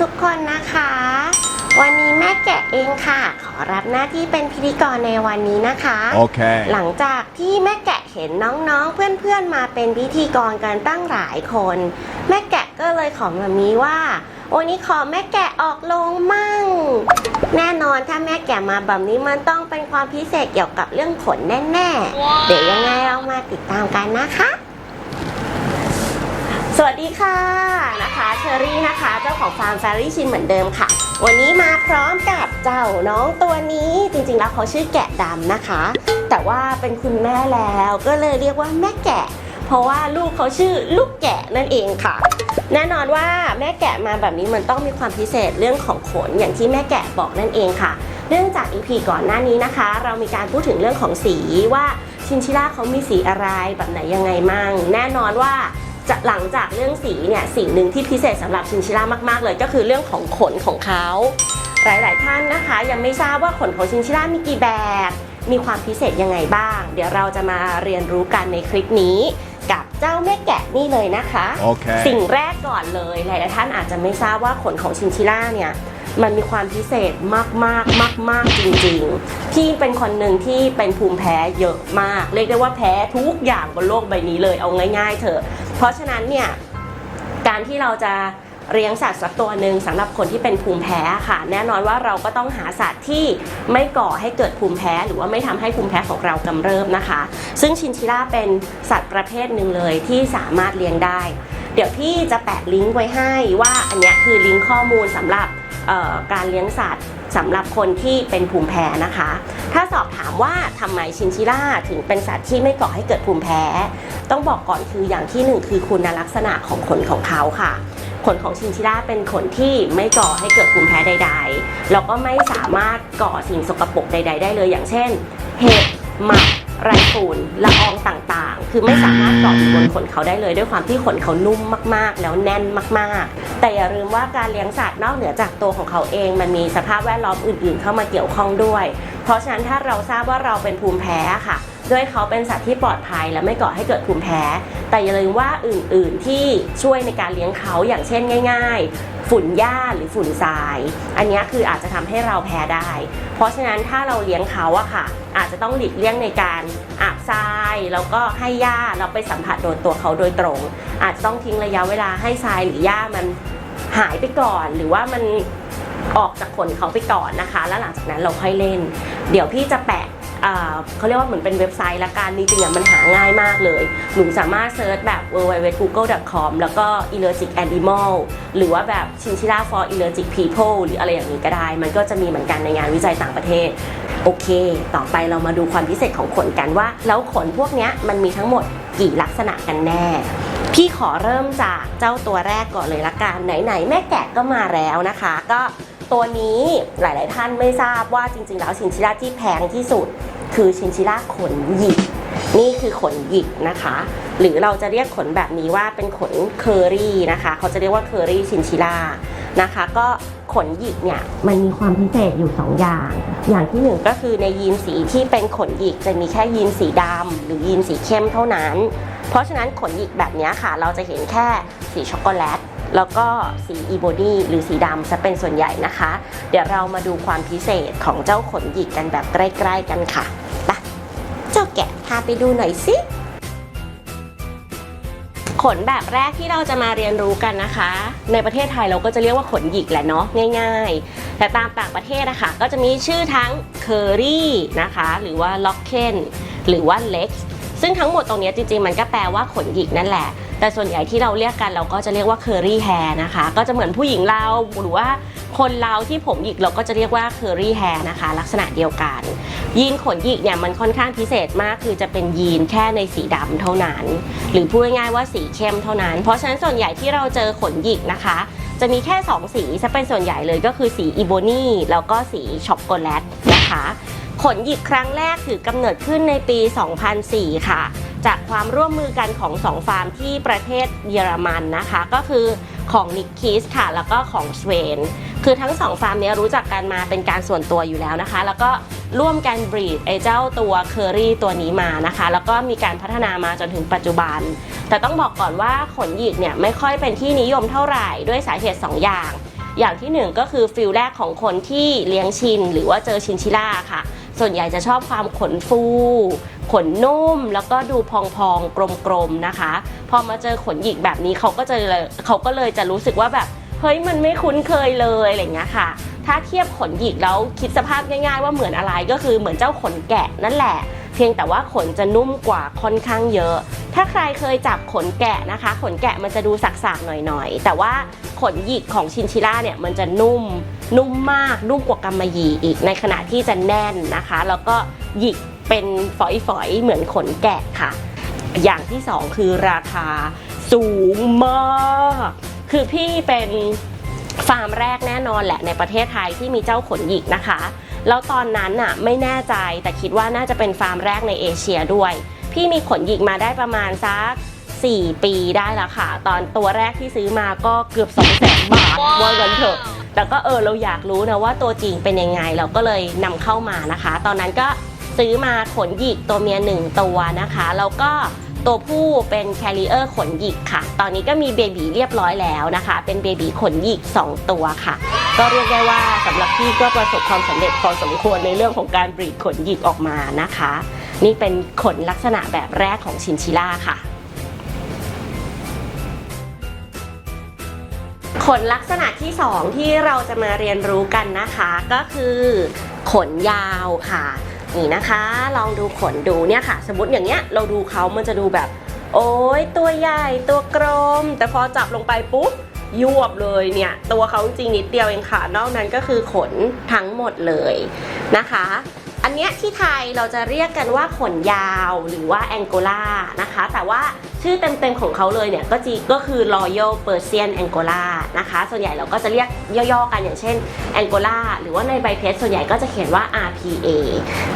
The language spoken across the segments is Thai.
ทุกๆคนนะคะ วันนี้แม่แกะเองค่ะ ขอรับหน้าที่เป็นพิธีกรในวันนี้นะคะ Okay. หลังจากที่แม่แกะเห็นน้องๆ เพื่อนๆ มาเป็นพิธีกรกันตั้งหลายคน แม่แกะก็เลยขอมามีว่า วันนี้ขอแม่แกะออกลงมั่ง แน่นอนถ้าแม่แกะมาแบบนี้มันต้องเป็นความพิเศษเกี่ยวกับเรื่องขนแน่ๆ เดี๋ยวยังไงเรามาติดตามกันนะคะ สวัสดีค่ะนะคะเชอรี่นะคะเจ้าของฟาร์มแฟรี่ชินเหมือนเดิมค่ะ วันนี้มาพร้อมกับเจ้าน้องตัวนี้จริงๆแล้วเขาชื่อแกะดำนะคะ แต่ว่าเป็นคุณแม่แล้วก็เลยเรียกว่าแม่แกะ เพราะว่าลูกเขาชื่อลูกแกะนั่นเองค่ะ แน่นอนว่าแม่แกะมาแบบนี้มันต้องมีความพิเศษเรื่องของขนอย่างที่แม่แกะบอกนั่นเองค่ะ เนื่องจากอีพีก่อนหน้านี้นะคะ เรามีการพูดถึงเรื่องของสีว่าชินชิล่าเขามีสีอะไรแบบไหนยังไงมั่งแน่นอนว่า จะหลังจากเรื่องสีเนี่ยสิ่งหนึ่งที่พิเศษสำหรับชินชิล่ามากๆเลย ก็คือเรื่องของขนของเขาหลาย ๆ ท่านนะคะ ยังไม่ทราบว่าขนของชินชิล่ามีกี่แบบ มีความพิเศษยังไงบ้าง เดี๋ยวเราจะมาเรียนรู้กันในคลิปนี้กับเจ้าแม่แกะนี่เลยนะคะ Okay. สิ่งแรกก่อนเลยหลาย ๆ ท่านอาจจะไม่ทราบว่าขนของชินชิล่าเนี่ยมันมีความพิเศษมากๆมากๆจริงๆ ที่เป็นคนหนึ่งที่เป็นภูมิแพ้เยอะมาก เรียกได้ว่าแพ้ทุกอย่างบนโลกใบนี้เลยเอาง่ายๆเถอะ เพราะฉะนั้นเนี่ยการที่เราจะเลี้ยงสัตว์สักตัวหนึ่งสำหรับคนที่เป็นภูมิแพ้ค่ะ แน่นอนว่าเราก็ต้องหาสัตว์ที่ไม่ก่อให้เกิดภูมิแพ้ หรือว่าไม่ทำให้ภูมิแพ้ของเรากำเริบนะคะ ซึ่งชินชิล่าเป็นสัตว์ประเภทหนึ่งเลยที่สามารถเลี้ยงได้ เดี๋ยวพี่จะแปะลิงก์ไว้ให้ว่าอันนี้คือลิงก์ข้อมูลสำหรับการเลี้ยงสัตว์ สำหรับคนที่เป็นภูมิแพ้นะคะ ถ้าสอบถามว่าทำไมชินชิล่าถึงเป็นสัตว์ที่ไม่ก่อให้เกิดภูมิแพ้ ต้องบอกก่อนคืออย่างที่หนึ่งคือคุณลักษณะของขนของเขาค่ะขนของชินชิล่าเป็นขนที่ไม่ก่อให้เกิดภูมิแพ้ใด ๆ แล้วก็ไม่สามารถก่อสิ่งสกปรกใด ๆ ได้เลย อย่างเช่น เห็บหมัด ไรฝุ่นละอองต่างๆ คือไม่สามารถเกาะอยู่บนขนเขาได้เลย ด้วยความที่ขนเขานุ่มมากๆ แล้วแน่นมากๆ แต่อย่าลืมว่าการเลี้ยงสัตว์นอกเหนือจากตัวของเขาเองมันมีสภาพแวดล้อมอื่นๆ เข้ามาเกี่ยวข้องด้วย เพราะฉะนั้นถ้าเราทราบว่าเราเป็นภูมิแพ้ค่ะ ด้วยเขาเป็นสัตว์ที่ปลอดภัยและไม่ก่อให้เกิดภูมิแพ้ แต่อย่าลืมว่าอื่น ๆ ที่ช่วยในการเลี้ยงเขาอย่างเช่นง่าย ๆ ฝุ่นหญ้าหรือฝุ่นทราย อันนี้คืออาจจะทำให้เราแพ้ได้ เพราะฉะนั้นถ้าเราเลี้ยงเขาอะค่ะ อาจจะต้องหลีกเลี่ยงในการอาบทรายแล้วก็ให้หญ้าเราไปสัมผัสโดนตัวเขาโดยตรง อาจจะต้องทิ้งระยะเวลาให้ทรายหรือหญ้ามันหายไปก่อนหรือว่ามันออกจากขนเขาไปก่อนนะคะ แล้วหลังจากนั้นเราค่อยเล่น เดี๋ยวพี่จะแปะ เขาเรียกว่าเหมือนเป็นเว็บไซต์ละกันจริงๆอะมันหาง่ายมากเลย หนูสามารถเซิร์ชแบบ www.google.com แล้วก็ allergic animal หรือว่าแบบ chinchilla for allergic people หรืออะไรอย่างนี้ก็ได้ มันก็จะมีเหมือนกันในงานวิจัยต่างประเทศ โอเค ต่อไปเรามาดูความพิเศษของขนกันว่า แล้วขนพวกนี้มันมีทั้งหมดกี่ลักษณะกันแน่พี่ขอเริ่มจากเจ้าตัวแรกก่อนเลยละกันไหนๆแม่แกะก็มาแล้วนะคะ ก็ ตัวนี้หลาย ๆ ท่านไม่ทราบว่าจริง ๆ แล้วชินชิล่าที่แพงที่สุด คือชินชิล่าขนหยิก นี่คือขนหยิกนะคะ หรือเราจะเรียกขนแบบนี้ว่าเป็นขนเคอรี่นะคะ เขาจะเรียกว่าเคอรี่ชินชิล่านะคะ ก็ขนหยิกเนี่ยมันมีความพิเศษอยู่ 2 อย่าง อย่างที่หนึ่งก็คือในยีนสีที่เป็นขนหยิกจะมีแค่ยีนสีดำหรือยีนสีเข้มเท่านั้น เพราะฉะนั้นขนหยิกแบบนี้ค่ะ เราจะเห็นแค่สีช็อกโกแลต แล้วก็สีอีโบนีหรือสีดำจะเป็นส่วนใหญ่นะคะ เดี๋ยวเรามาดูความพิเศษของเจ้าขนหยิกกันแบบใกล้ๆกันค่ะไปเจ้าแกะพาไปดูหน่อยสิขนแบบแรกที่เราจะมาเรียนรู้กันนะคะ ในประเทศไทยเราก็จะเรียกว่าขนหยิกแหละเนาะง่าย ๆ แต่ตามต่างประเทศนะคะก็จะมีชื่อทั้งเคอรี่นะคะหรือว่าล็อกเคนหรือว่าเล็กซึ่งทั้งหมดตรงนี้จริงๆ มันก็แปลว่าขนหยิกนั่นแหละ แต่ส่วนใหญ่ที่เราเรียกกันเราก็จะเรียกว่าเคอรี่แฮร์นะคะ ก็จะเหมือนผู้หญิงเราหรือว่าคนเราที่ผมหยิกเราก็จะเรียกว่าเคอรี่แฮร์นะคะ ลักษณะเดียวกัน ยีนขนหยิกเนี่ยมันค่อนข้างพิเศษมาก คือจะเป็นยีนแค่ในสีดำเท่านั้น หรือพูดง่ายๆว่าสีเข้มเท่านั้น เพราะฉะนั้นส่วนใหญ่ที่เราเจอขนหยิกนะคะ จะมีแค่ 2 สีจะเป็นส่วนใหญ่เลยก็คือสีอีโบนี่แล้วก็สีช็อกโกแลตนะคะ ขนหยิกครั้งแรกถือกำเนิดขึ้นในปี 2004 ค่ะ จากความร่วมมือกันของ 2 ฟาร์มที่ประเทศเยอรมันนะคะ ก็คือของนิกคิสค่ะ แล้วก็ของสเวนคือทั้ง 2 ฟาร์มนี้รู้จักกันมาเป็นการส่วนตัวอยู่แล้วนะคะ แล้วก็ร่วมกันบรีดไอเจ้าตัวเคอรี่ตัวนี้มานะคะ แล้วก็มีการพัฒนามาจนถึงปัจจุบัน แต่ต้องบอกก่อนว่าขนหยิกเนี่ยไม่ค่อยเป็นที่นิยมเท่าไหร่ด้วยสาเหตุ 2 อย่าง อย่างที่หนึ่งก็คือฟิลแรกของคนที่เลี้ยงชิน หรือว่าเจอชินชิล่าค่ะ ส่วนใหญ่จะชอบความขนฟู ขนนุ่มแล้วก็ดูพองๆกลมๆนะคะ พอมาเจอขนหยิกแบบนี้เขาก็จะเลยเขาก็เลยจะรู้สึกว่าแบบเฮ้ยมันไม่คุ้นเคยเลยอะไรเงี้ยค่ะ ถ้าเทียบขนหยิกแล้วคิดสภาพง่ายๆ ว่าเหมือนอะไรก็คือเหมือนเจ้าขนแกะนั่นแหละ เพียงแต่ว่าขนจะนุ่มกว่าค่อนข้างเยอะ ถ้าใครเคยจับขนแกะนะคะ ขนแกะมันจะดูสักๆหน่อยๆ แต่ว่าขนหยิกของชินชิล่าเนี่ยมันจะนุ่มนุ่มมากนุ่มกว่ากำมะหยี่อีกในขณะที่จะแน่นนะคะ แล้วก็หยิก เป็นฝอยๆ เหมือนขนแกะค่ะ อย่างที่สองคือราคาสูงมากคือพี่เป็นฟาร์มแรกแน่นอนแหละในประเทศไทยที่มีเจ้าขนหยิกนะคะ แล้วตอนนั้นน่ะไม่แน่ใจแต่คิดว่าน่าจะเป็นฟาร์มแรกในเอเชียด้วย พี่มีขนหยิกมาได้ประมาณสัก4 ปีได้แล้วค่ะ ตอนตัวแรกที่ซื้อมาก็เกือบ2 0 0 0 0 0บาทว่ากันเถอะแต่ก็เออเราอยากรู้นะว่าตัวจริงเป็นยังไงเราก็เลยนำเข้ามานะคะ ตอนนั้นก็ ซื้อมาขนหยิกตัวเมียหนึ่งตัวนะคะ แล้วก็ตัวผู้เป็นแคริเออร์ขนหยิกค่ะ ตอนนี้ก็มีเบบีเรียบร้อยแล้วนะคะ เป็นเบบีขนหยิก 2 ตัวค่ะ ก็เรียกได้ว่าสำหรับพี่ก็ประสบความสำเร็จพอสมควรในเรื่องของการบรีดขนหยิกออกมานะคะ นี่เป็นขนลักษณะแบบแรกของชินชิล่าค่ะขนลักษณะที่ 2 ที่เราจะมาเรียนรู้กันนะคะ ก็คือ ขนยาวค่ะ นี่นะคะ ลองดูขนดูเนี่ยค่ะ สมมติอย่างเงี้ยเราดูเขามันจะดูแบบ โอ้ยตัวใหญ่ตัวกลม แต่พอจับลงไปปุ๊บยวบเลยเนี่ย ตัวเขาจริงนิดเดียวเองค่ะ นอกนั้นก็คือขนทั้งหมดเลยนะคะ อันเนี้ยที่ไทยเราจะเรียกกันว่าขนยาวหรือว่าแองโกลานะคะ แต่ว่าชื่อเต็มๆของเขาเลยเนี่ยก็จีก็คือ Royal Persian Angola นะคะ ส่วนใหญ่เราก็จะเรียกย่อๆกันอย่างเช่น Angola หรือว่าในใบเพจส่วนใหญ่ก็จะเขียนว่า RPA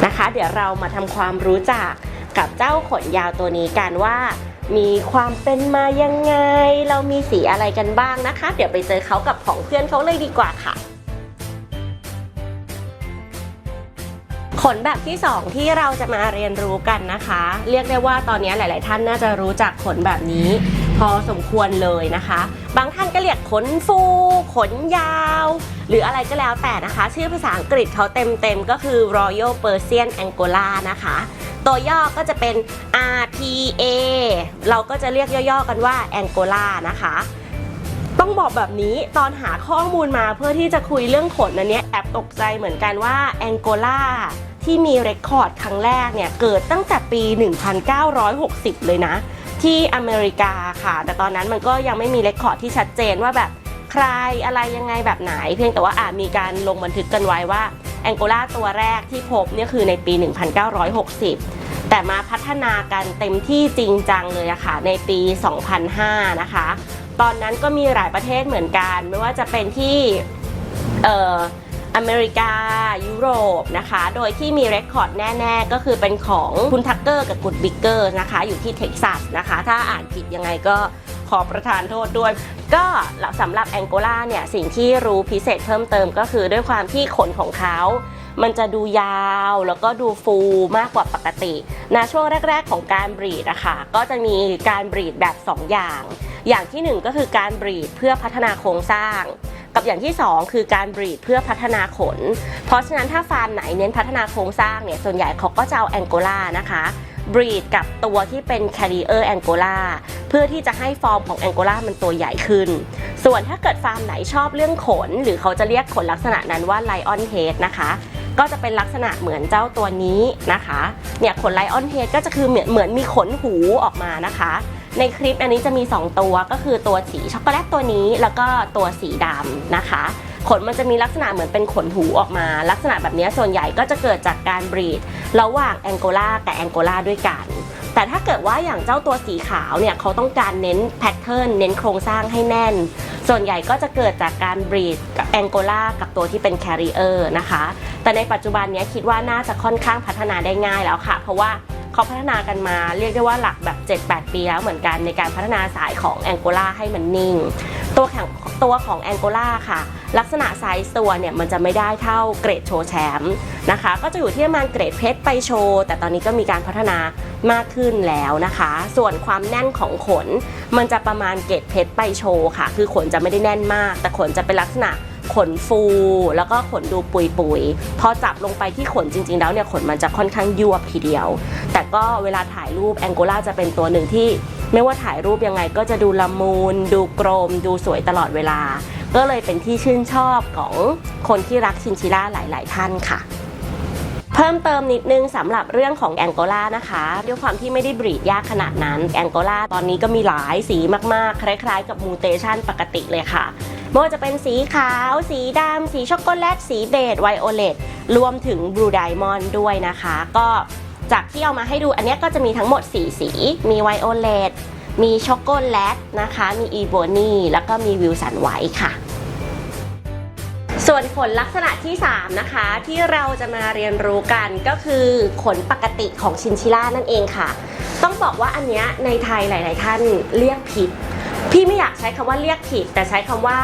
นะคะ เดี๋ยวเรามาทำความรู้จักกับเจ้าขนยาวตัวนี้กันว่ามีความเป็นมายังไง เรามีสีอะไรกันบ้างนะคะ เดี๋ยวไปเจอเขากับของเพื่อนเขาเลยดีกว่าค่ะ ขนแบบที่ 2 ที่เราจะมาเรียนรู้กันนะคะ เรียกได้ว่าตอนนี้หลาย ๆ ท่านน่าจะรู้จักขนแบบนี้ พอสมควรเลยนะคะ บางท่านก็เรียกขนฟู ขนยาว หรืออะไรก็แล้วแต่นะคะ ชื่อภาษาอังกฤษเขาเต็ม ๆ ก็คือ Royal Persian Angola นะคะ ตัวย่อก็จะเป็น RPA เราก็จะเรียกย่อ ๆ กันว่า Angola นะคะต้องบอกแบบนี้ตอนหาข้อมูลมาเพื่อที่จะคุยเรื่องขนอันนี้แอบตกใจเหมือนกันว่าแองโกลา ที่มีเรคคอร์ดครั้งแรกเนี่ยเกิดตั้งแต่ปี 1960 เลยนะ ที่อเมริกาค่ะ แต่ตอนนั้นมันก็ยังไม่มีเรคคอร์ดที่ชัดเจนว่าแบบใครอะไรยังไงแบบไหน เพียงแต่ว่าอาจมีการลงบันทึกกันไว้ว่าแองโกลาตัวแรกที่พบเนี่ยคือในปี 1960 แต่มาพัฒนากันเต็มที่จริงจังเลยอะค่ะในปี 2005 นะคะ ตอนนั้นก็มีหลายประเทศเหมือนกัน ไม่ว่าจะเป็นที่ อเมริกา ยุโรปนะคะ โดยที่มีเรคคอร์ดแน่ๆ ก็คือเป็นของคุณทักเกอร์กับกุดบิกเกอร์นะคะ อยู่ที่เท็กซัสนะคะ ถ้าอ่านผิดยังไงก็ขอประทานโทษด้วย ก็สำหรับแองโกลาเนี่ย สิ่งที่รู้พิเศษเพิ่มเติมก็คือด้วยความที่ขนของเขา มันจะดูยาวแล้วก็ดูฟูมากกว่าปกตินะช่วงแรก ๆ ของการบรีดอะค่ะก็จะมีการบรีดแบบ 2 อย่าง อย่างที่หนึ่งก็คือการบรีดเพื่อพัฒนาโครงสร้าง กับอย่างที่ 2 คือการบรีดเพื่อพัฒนาขน เพราะฉะนั้นถ้าฟาร์มไหนเน้นพัฒนาโครงสร้างเนี่ยส่วนใหญ่เขาก็จะเอาแองโกลานะคะบรีดกับตัวที่เป็นแคริเออร์แองโกลาเพื่อที่จะให้ฟอร์มของแองโกลามันตัวใหญ่ขึ้น ส่วนถ้าเกิดฟาร์มไหนชอบเรื่องขน หรือเขาจะเรียกขนลักษณะนั้นว่าไลออนเฮดนะคะ ก็จะเป็นลักษณะเหมือนเจ้าตัวนี้นะคะ เนี่ยขนไลออนเฮดก็จะคือเหมือนเหมือนมีขนหูออกมานะคะ ในคลิปอันนี้จะมี 2 ตัวก็คือตัวสีช็อกโกแลตตัวนี้ แล้วก็ตัวสีดำนะคะ ขนมันจะมีลักษณะเหมือนเป็นขนหูออกมา ลักษณะแบบนี้ส่วนใหญ่ก็จะเกิดจากการบรีด ระหว่างแองโกลากับแองโกลาด้วยกันแต่ถ้าเกิดว่าอย่างเจ้าตัวสีขาวเนี่ยเขาต้องการเน้นแพทเทิร์นเน้นโครงสร้างให้แน่น ส่วนใหญ่ก็จะเกิดจากการบรีดกับแองโกลากับตัวที่เป็นแคริเออร์นะคะ แต่ในปัจจุบันนี้คิดว่าน่าจะค่อนข้างพัฒนาได้ง่ายแล้วค่ะ เพราะว่า เขาพัฒนากันมาเรียกได้ว่าหลักแบบ 7-8 ปีแล้วเหมือนกันในการพัฒนาสายของแองโกลาให้มันนิ่ง ตัวแข็งตัวของแองโกลาค่ะ ลักษณะไซส์ตัวเนี่ยมันจะไม่ได้เท่าเกรดโชว์แชมป์นะคะ ก็จะอยู่ที่ประมาณเกรดเพชรไปโชว์แต่ตอนนี้ก็มีการพัฒนามากขึ้นแล้วนะคะ ส่วนความแน่นของขน มันจะประมาณเกรดเพชรไปโชว์ค่ะ คือขนจะไม่ได้แน่นมาก แต่ขนจะเป็นลักษณะ ขนฟู แล้วก็ขนดูปุยปุยๆพอจับลงไปที่ขนจริง ๆ แล้วเนี่ยขนมันจะค่อนข้างยวบทีเดียว แต่ก็เวลาถ่ายรูปแองโกลาจะเป็นตัวหนึ่งที่ ไม่ว่าถ่ายรูปยังไงก็จะดูละมุนดูกรมดูสวยตลอดเวลา ก็เลยเป็นที่ชื่นชอบของคนที่รักชินชิล่าหลาย ๆ ท่านค่ะเพิ่มเติมนิดนึงสำหรับเรื่องของแองโกลานะคะ ด้วยความที่ไม่ได้บรีดยากขนาดนั้น แองโกลาตอนนี้ก็มีหลายสีมากๆ คล้ายๆ กับมูเตชันปกติเลยค่ะ ไม่ว่าจะเป็นสีขาว สีดำสีช็อกโกแลต สีเบจไวโอเลตรวมถึงบลูไดมอนด์ด้วยนะคะ ก็จากที่เอามาให้ดูอันนี้ก็จะมีทั้งหมด 4 สี มีไวโอเลตมีช็อกโกแลตนะคะ มีอีโบนี่แล้วก็มีวิลสันไวท์ค่ะส่วนขนลักษณะที่ 3 นะคะ ที่เราจะมาเรียนรู้กันก็คือขนปกติของชินชิล่านั่นเองค่ะ ต้องบอกว่าอันเนี้ยในไทยหลาย ๆ ท่านเรียกผิด พี่ไม่อยากใช้คำว่าเรียกผิด แต่ใช้คำว่า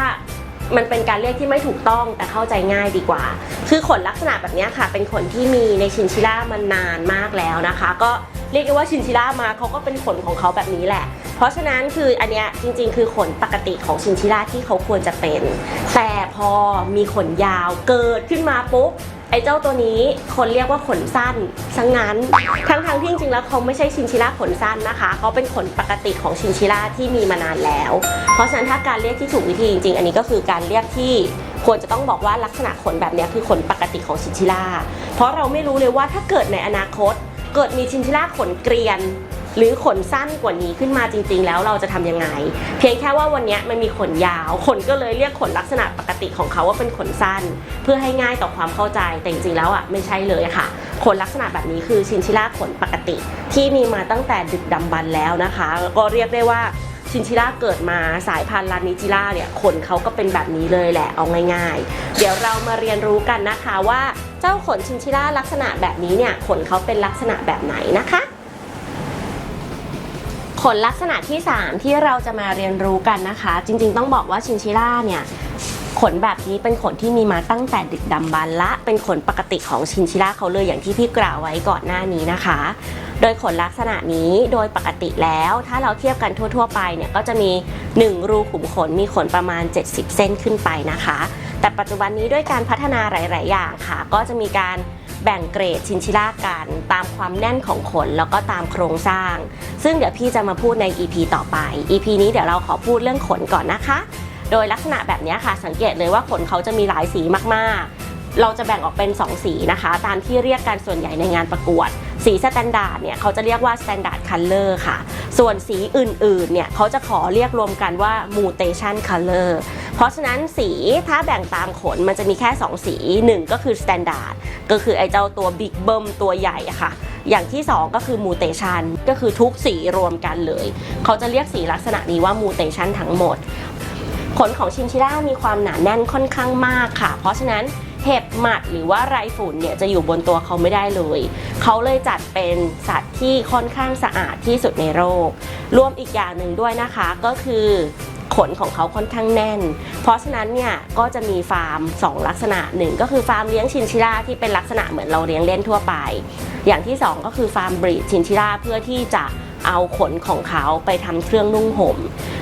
มันเป็นการเรียกที่ไม่ถูกต้องแต่เข้าใจง่ายดีกว่า คือขนลักษณะแบบนี้ค่ะ เป็นขนที่มีในชินชิล่ามานานมากแล้วนะคะ ก็เรียกได้ว่าชินชิล่ามาเขาก็เป็นขนของเขาแบบนี้แหละ เพราะฉะนั้นคืออันเนี้ยจริง ๆ คือขนปกติของชินชิล่าที่เขาควรจะเป็น แต่พอมีขนยาวเกิดขึ้นมาปุ๊บ ไอ้เจ้าตัวนี้คนเรียกว่าขนสั้นซะงงั้นทั้งๆที่จริงๆแล้วเขาไม่ใช่ชินชิล่าขนสั้นนะคะเขาเป็นขนปกติของชินชิล่าที่มีมานานแล้ว เพราะฉะนั้นถ้าการเรียกที่ถูกวิธีจริงๆ อันนี้ก็คือการเรียกที่ควรจะต้องบอกว่าลักษณะขนแบบนี้คือขนปกติของชินชิล่าเพราะเราไม่รู้เลยว่าถ้าเกิดในอนาคต เกิดมีชินชิล่าขนเกรียน หรือขนสั้นกว่านี้ขึ้นมาจริง ๆ แล้วเราจะทำยังไง เพียงแค่ว่าวันนี้มันมีขนยาวคนก็เลยเรียกขนลักษณะปกติของเขาว่าเป็นขนสั้น เพื่อให้ง่ายต่อความเข้าใจแต่จริงๆแล้วอะไม่ใช่เลยค่ะ ขนลักษณะแบบนี้คือชินชิล่าขนปกติ ที่มีมาตั้งแต่ดึกดำบรรแล้วนะคะ ก็เรียกได้ว่าชินชิล่าเกิดมาสายพันธุ์ลานิจิล่าเนี่ยขนเขาก็เป็นแบบนี้เลยแหละเอาง่าย ๆ เดี๋ยวเรามาเรียนรู้กันนะคะว่าเจ้าขนชินชิล่าลักษณะแบบนี้เนี่ยขนเขาเป็นลักษณะแบบไหนนะคะ ขนลักษณะที่ 3 ที่เราจะมาเรียนรู้กันนะคะ จริงๆ ต้องบอกว่าชินชิล่าเนี่ยขนแบบนี้เป็นขนที่มีมาตั้งแต่ดึกดำบรรพ์ละ เป็นขนปกติของชินชิล่าเขาเลยอย่างที่พี่กล่าวไว้ก่อนหน้านี้นะคะ โดยขนลักษณะนี้โดยปกติแล้ว ถ้าเราเทียบกันทั่ว ๆ ไปเนี่ยก็จะมี 1 รูขุมขนมีขนประมาณ 70 เส้นขึ้นไปนะคะ แต่ปัจจุบันนี้ด้วยการพัฒนาหลาย ๆ อย่างค่ะ ก็จะมีการ แบ่งเกรดชินชิล่ากัน ตามความแน่นของขนแล้วก็ตามโครงสร้าง ซึ่งเดี๋ยวพี่จะมาพูดใน EP ต่อไป EP นี้เดี๋ยวเราขอพูดเรื่องขนก่อนนะคะ โดยลักษณะแบบนี้ค่ะ สังเกตเลยว่าขนเขาจะมีหลายสีมากๆ เราจะแบ่งออกเป็น 2 สีนะคะ ตามที่เรียกกันส่วนใหญ่ในงานประกวด สีสแตนดาร์ดเนี่ยเขาจะเรียกว่า standard color ค่ะ ส่วนสีอื่นๆ เนี่ยเขาจะขอเรียกรวมกันว่า mutation color เพราะฉะนั้นสีถ้าแบ่งตามขนมันจะมีแค่ 2 สี 1 ก็คือ standard ก็คือไอ้เจ้าตัว big bum ตัวใหญ่อะค่ะ อย่างที่ 2 ก็คือ mutation ก็คือทุกสีรวมกันเลย เขาจะเรียกสีลักษณะนี้ว่า mutation ทั้งหมด ขนของชินชิล่ามีความหนาแน่นค่อนข้างมากค่ะ เพราะฉะนั้น เห็บหมัดหรือว่าไรฝุ่นเนี่ยจะอยู่บนตัวเขาไม่ได้เลย เขาเลยจัดเป็นสัตว์ที่ค่อนข้างสะอาดที่สุดในโลกรวมอีกอย่างหนึ่งด้วยนะคะก็คือขนของเขาค่อนข้างแน่น เพราะฉะนั้นเนี่ยก็จะมีฟาร์ม 2 ลักษณะหนึ่งก็คือฟาร์มเลี้ยงชินชิล่าที่เป็นลักษณะเหมือนเราเลี้ยงเล่นทั่วไป อย่างที่ 2 ก็คือฟาร์มบรีดชินชิล่าเพื่อที่จะ เอาขนของเขาไปทำเครื่องนุ่งห่ม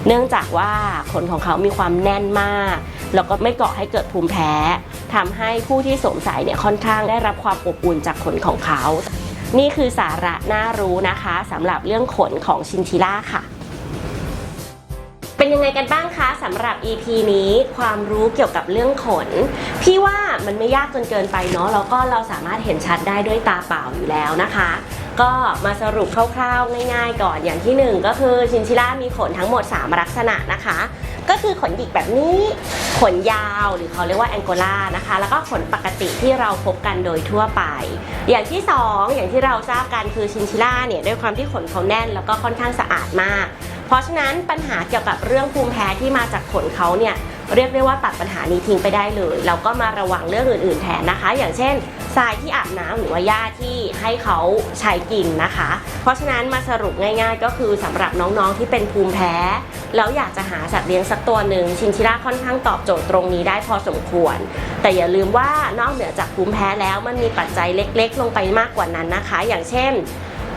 เนื่องจากว่าขนของเขามีความแน่นมาก แล้วก็ไม่ก่อให้เกิดภูมิแพ้ทำให้ผู้ที่สวมใส่เนี่ยค่อนข้างได้รับความอบอุ่นจากขนของเขา นี่คือสาระน่ารู้นะคะสำหรับเรื่องขนของชินชิล่าค่ะเป็นยังไงกันบ้างคะสำหรับ EP นี้ความรู้เกี่ยวกับเรื่องขน พี่ว่ามันไม่ยากจนเกินไปเนาะแล้วก็เราสามารถเห็นชัดได้ด้วยตาเปล่าอยู่แล้วนะคะ ก็มาสรุปคร่าวๆง่ายๆก่อนอย่างที่หนึ่งก็คือชินชิล่ามีขนทั้งหมด 3 ลักษณะนะคะ ก็คือขนหยิกแบบนี้ขนยาวหรือเขาเรียกว่าแองโกลานะคะ แล้วก็ขนปกติที่เราพบกันโดยทั่วไป อย่างที่สองอย่างที่เราทราบกันคือชินชิล่าเนี่ยด้วยความที่ขนเขาแน่นแล้วก็ค่อนข้างสะอาดมาก เพราะฉะนั้นปัญหาเกี่ยวกับเรื่องภูมิแพ้ที่มาจากขนเขาเนี่ยเรียกได้ว่าตัดปัญหานี้ทิ้งไปได้เลย เราก็มาระวังเรื่องอื่นๆแทนนะคะ อย่างเช่น ทรายที่อาบน้ำหรือว่าหญ้าที่ให้เขาใช้กินนะคะ เพราะฉะนั้นมาสรุปง่าย ๆ ก็คือสำหรับน้องๆที่เป็นภูมิแพ้ แล้วอยากจะหาสัตว์เลี้ยงสักตัวหนึ่งชินชิล่าค่อนข้างตอบโจทย์ตรงนี้ได้พอสมควร แต่อย่าลืมว่านอกเหนือจากภูมิแพ้แล้วมันมีปัจจัยเล็ก ๆ ลงไปมากกว่านั้นนะคะ อย่างเช่น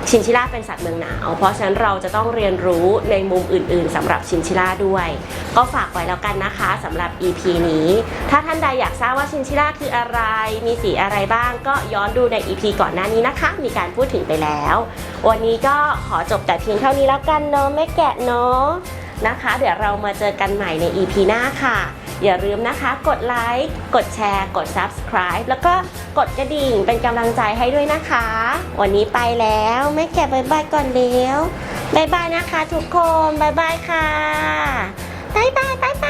ชินชิล่าเป็นสัตว์เมืองหนาว เพราะฉะนั้นเราจะต้องเรียนรู้ในมุมอื่นๆสำหรับชินชิล่าด้วย ก็ฝากไว้แล้วกันนะคะสำหรับ EP นี้ ถ้าท่านใดอยากทราบว่าชินชิล่าคืออะไร มีสีอะไรบ้าง ก็ย้อนดูใน EP ก่อนหน้านี้นะคะ มีการพูดถึงไปแล้ว วันนี้ก็ขอจบแต่เพียงเท่านี้แล้วกันเนาะแม่แกะเนาะนะคะ เดี๋ยวเรามาเจอกันใหม่ใน EP หน้าค่ะ อย่าลืมนะคะ กดไลค์กดแชร์ กด subscribe แล้วก็กดกระดิ่งเป็นกำลังใจให้ด้วยนะคะ วันนี้ไปแล้วแม่แกะบายบายก่อนเร็วบายบายนะคะทุกคนบายบายค่ะบายบายบายบาย